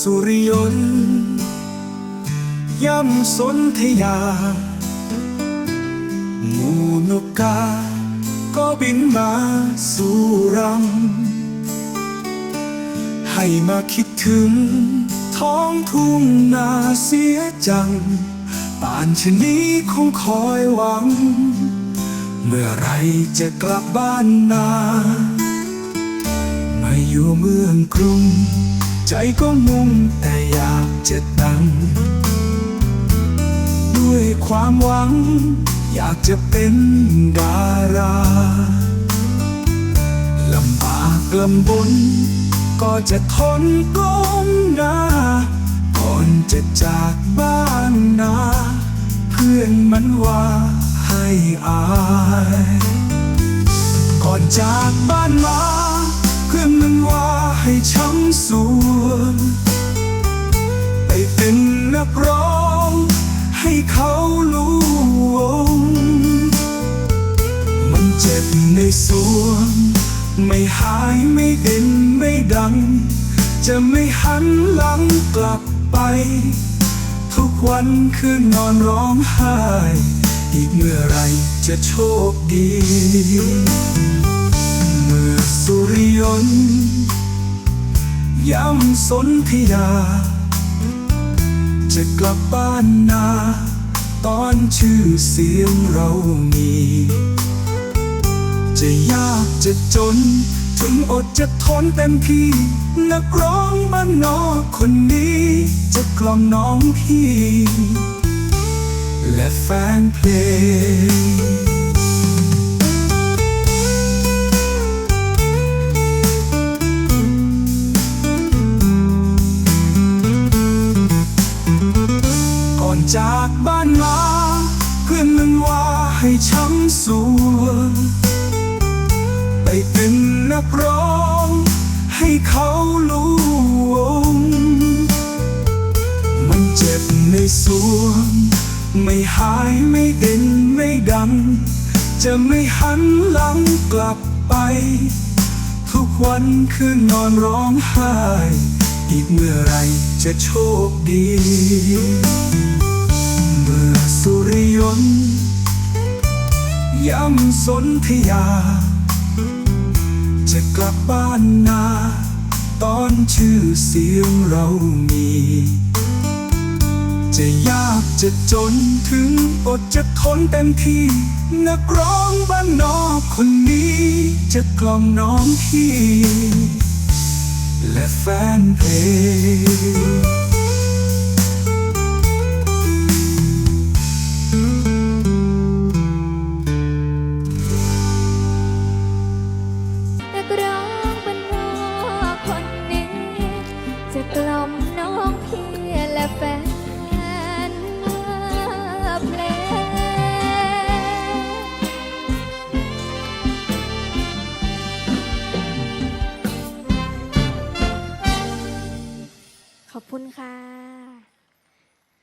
สุริย่ำสนธยา มูนกกา ก็บินมาสู่รัง ให้มาคิดถึง ท้องทุ่งนาเสียจัง ป่านชนี้คงคอยหวัง เมื่อไรจะกลับบ้านนา มาอยู่เมืองกรุง ใจก็มุ่งแต่อยากจะดัง ด้วยความหวัง อยากจะเป็นดาราลำบากลำบน ก็จะทนก้มหน้าก่อนจะจากบ้านนา เพื่อนมันว่าให้อาย ก่อนจากบ้านมา เพื่อนมันว่าให้ช้ำ นักร้อง ให้เขารู้วง มันเจ็บในสวง ไม่หายไม่เด่นไม่ดัง จะไม่หันหลังกลับไป ทุกวันคืนนอนร้องไห้ อีกเมื่อไรจะโชคดี เมื่อสุริยนต์ย้ำสนธยา จะกลับบ้านนา ตอนชื่อเสียงเรามี จะยากจะจน ถึงอดจะทนเต็มที่ นักร้องบ้านนอกคนนี้ จะกล่อมน้องพี่ และแฟนเพลง ช้ำสวง ไปเป็นนักร้อง ให้เขารู้วง มันเจ็บในสวง ไม่หายไม่เด่นไม่ดัง จะไม่หันหลังกลับไป ทุกวันคืนนอนร้องไห้ อีกเมื่อไรจะโชคดี เมื่อสุริยนต์ ย้ำสนธยา จะกลับบ้านนา ตอนชื่อเสียงเรามี จะยากจะจนถึงอดจะทนเต็มที่ นักร้องบ้านนอกคนนี้ จะกล่อมน้องพี่ และแฟนเพลง คุณค่ะ